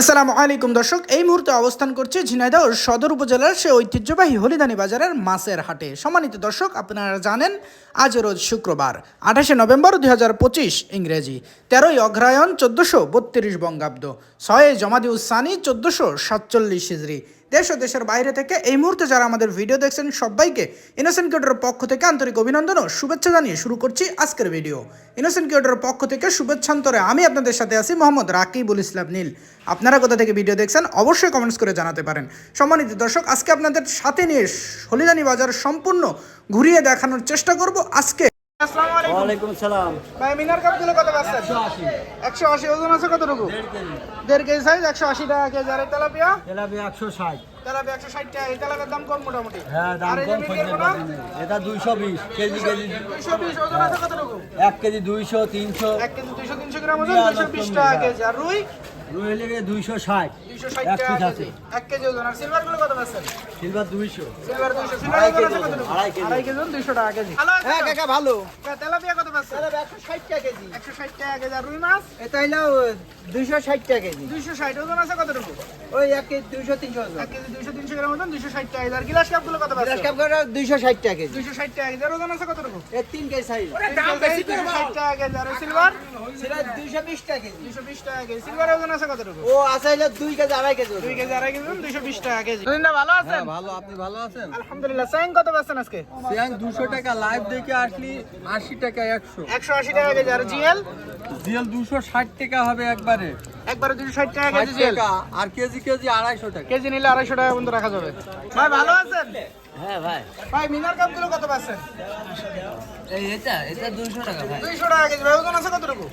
আসসালামু আলাইকুম দর্শক, এই মুহূর্তে অবস্থান করছে ঝিনাইদহ সদর উপজেলার সে ঐতিহ্যবাহী হলিদানি বাজারের মাছের হাটে। সম্মানিত দর্শক, আপনারা জানেন, আজ রোজ শুক্রবার, আঠাশে নভেম্বর দুই হাজার পঁচিশ ইংরেজি, তেরোই অগ্রায়ণ চোদ্দোশো বত্রিশ বঙ্গাব্দ, ছয় জমাদি উসানি চোদ্দোশো সাতচল্লিশ হিজড়ি দেশ ও দেশের বাইরে থেকে এই মুহূর্তে যারা আমাদের ভিডিও দেখছেন, সবাইকে ইনোসেন্ট কিউটের পক্ষ থেকে আন্তরিক অভিনন্দন ও শুভেচ্ছা জানিয়ে শুরু করছি আজকের ভিডিও ইনোসেন্ট কিউটের পক্ষ থেকে শুভেচ্ছান্তরে আমি আপনাদের সাথে আছি মোহাম্মদ রাকিবুল ইসলাম নীল। আপনারা কোথা থেকে ভিডিও দেখছেন, অবশ্যই কমেন্টস করে জানাতে পারেন। সম্মানিত দর্শক, আজকে আপনাদের সাথে নিয়ে হলিদানি বাজার সম্পূর্ণ ঘুরিয়ে দেখানোর চেষ্টা করব আজকে। ওয়ালাইকুম সালাম ভাই মিনার কাপগুলো কত পাচ্ছেন? একশো আশি ওজন আছে কতটুকু? দেড় কেজি। সাইজ একশো আশি টাকা কেজি। আর তেলাপিয়া? একশো ষাট। তেলাপিয়া একশো ষাট টাকা। এই তেলাপিয়ার দাম কম মোটামুটি। হ্যাঁ দাম কম? এটা দুইশো বিশ কেজি কেজি। দুইশো বিশ ওজন আছে কতটুকু? এক কেজি দুইশো তিনশো। এক কেজি দুইশো তিনশো গ্রাম ওজন দুইশো বিশ টাকা। কেজি। আর রুই? রুই লেগে দুইশো ষাট। দুইশো ষাট টাকা কেজি। আছে। এক কেজি ওজন। আর সিলভারগুলো কত পাচ্ছেন? সিলভার দুইশো। সিলভার দুইশো। সিলভার আড়াই কেজি দুইশো টাকা কেজি। ভালো হ্যাঁ। কাকা ভালো। তেলাপিয়া কত পাচ্ছেন? একশো ষাট টাকা কেজি। একশো ষাট টাকা কেজি। আর রুই মাছ? এটা হইল দুইশো ষাট টাকা কেজি। দুইশো ষাট ওজন আছে কতটুকু? ওই এক কেজি দুইশো তিনশো এক কেজি দুইশো তিনশো গ্রাম ওজন দুইশো ষাট টাকা আর গিলাস কত দুইশো ষাট টাকা কেজি। দুইশো ষাট টাকা কেজি ওজন আছে কতটুকু? এর তিন কেজি সাইজ দুইশো ষাট টাকা কেজি। আর সিলভার সেটা দুইশো বিশ টাকা কেজি। দুইশো বিশ টাকা কেজি। সিলভার ওজন আছে কতটুকু? ও আছে দুই কেজি আড়াই কেজি দুই কেজি আড়াই কেজি দুইশো বিশ টাকা কেজি। ভালো আছেন? ভালো। আপনি ভালো আছেন? আলহামদুলিল্লাহ। সাইন কত পাচ্ছেন আজকে? সিয়াং দুশো টাকা। লাইভ দেখে আসলি আশি টাকা একশো। একশো আশি টাকা কেজি। আর জিএল? জিএল দুশো ষাট টাকা হবে একবারে। একবারে দুশো ষাট টাকা কেজি টাকা আর কেজি কেজি আড়াইশো টাকা। কেজি নিলে আড়াইশো টাকা পর্যন্ত রাখা যাবে। ভাই ভালো আছেন? হ্যাঁ ভাই। ভাই মিনার কাপগুলো কত পাচ্ছেন? এই এটা এটা দুশো টাকা ভাই। দুইশো টাকা কেজি ভাই ওজন আছে কতটুকু?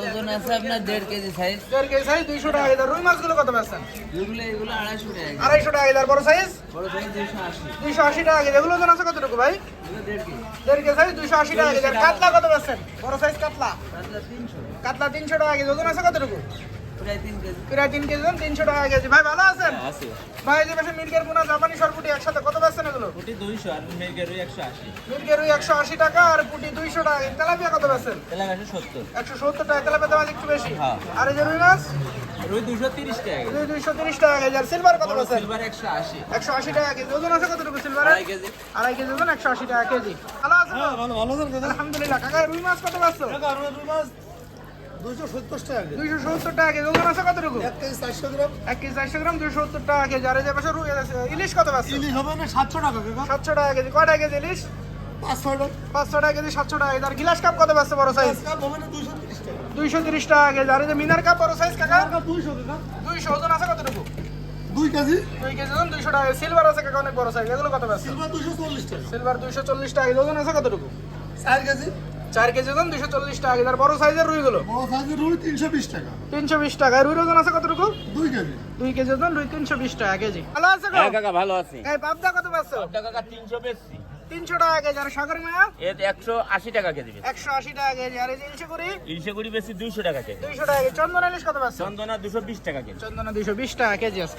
ওজন আছে আপনার দেড় কেজি সাইজ দেড় কেজি সাইজ দুইশো টাকা কেজি। রুই মাছগুলো কত পাচ্ছেন? এগুলো এগুলো আড়াইশো টাকা। আড়াইশো টাকা কেজি আর বড় সাইজ বড় সাইজ দুশো আশি। দুইশো আশি টাকা কেজি। এগুলো ওজন আছে কতটুকু ভাই? দেড় কেজি। সাইজ দুইশো আশি টাকা কেজি। কাতলা কত পাচ্ছেন বড় সাইজ কাতলা? কাতলা তিনশো। টাকা কেজি। ওজন আছে কতটুকু? প্রায় তিন কেজি। প্রায় তিন কেজি তিনশো টাকা কেজি। ভাই ভালো আছেন? ভাই যে পাশে মিল্কের পোনা জাপানি সরপুটি একসাথে কত এগুলো কোটি দুইশো আর মিল্কের ওই একশো আশি। টাকা আর পুটি দুইশো টাকা। তেলাপিয়া কত তেলাগাছে সত্তর। একশো সত্তর টাকা। তেলাপিয়া দাম একটু বেশি। হ্যাঁ। আর এই যে রুই মাছ? রুই দুশো তিরিশ টাকা কেজি। দুই দুইশো তিরিশ টাকা কেজি। আর সিলভার কত পাচ্ছেন সিলভার একশো আশি। একশো আশি টাকা কেজি। ওজন আছে কতটুকু সিলভার আড়াই কেজি। আড়াই কেজি ওজন একশো আশি টাকা কেজি। ভালো আছে তো? আলহামদুলিল্লাহ। কাকা রুই মাছ কত পাচ্ছ দুশো সত্তর টাকা দুইশো সত্তর টাকা কেজি। ওজন আছে কতটুকু? এক কেজি চারশো গ্রাম। এক কেজি চারশো গ্রাম দুইশো সত্তর টাকা কেজি। আর এই যে পাশে রুই আছে, ইলিশ কত ইলিশ হবে না সাতশো টাকা সাতশো টাকা কেজি। কয়টা কেজি ইলিশ? পাঁচশো টাকা। কেজি সাতশো টাকা আর গিলাস কাপ কত পাচ্ছে বড় সাইজ দুইশো তিরিশ টাকা। কেজি। আর এই যে মিনার কাপ বড় সাইজ কাকা? দুইশো দুইশো ওজন আছে কতটুকু? দুই কেজি। দুই কেজি ওজন দুইশো টাকা সিলভার আছে কাকা অনেক বড় সাইজ এগুলো কত পাচ্ছে? সিলভার দুশো চল্লিশ টাকা। সিলভার দুইশো চল্লিশ টাকা ওজন আছে কতটুকু? চার কেজি। চার কেজি ওজন দুইশো চল্লিশ টাকা। কেজি আর বড় সাইজের রুইগুলো বড় সাইজের রুই তিনশো বিশ টাকা। তিনশো বিশ টাকা। রুইর ওজন আছে কতটুকু? দুই কেজি। দুই কেজি ওজন রুই তিনশো বিশ টাকা কেজি। ভালো আছে গো? হ্যাঁ কাকা ভালো আছি। এই পাবদা কত পাচ্ছ? কাকা তিনশো বেশি। তিনশো টাকা কেজি। আর সাগর মায়া? এর একশো আশি টাকা কেজি একশো আশি টাকা কেজি। আর এই যে ইলিশে করি ইলিশে করি বেশি দুইশো টাকা কেজি। দুইশো টাকা কেজি। চন্দন ইলিশ কত পাচ্ছ? চন্দনা দুশো বিশ টাকা কেজি। চন্দনা দুইশো বিশ টাকা কেজি আজকে।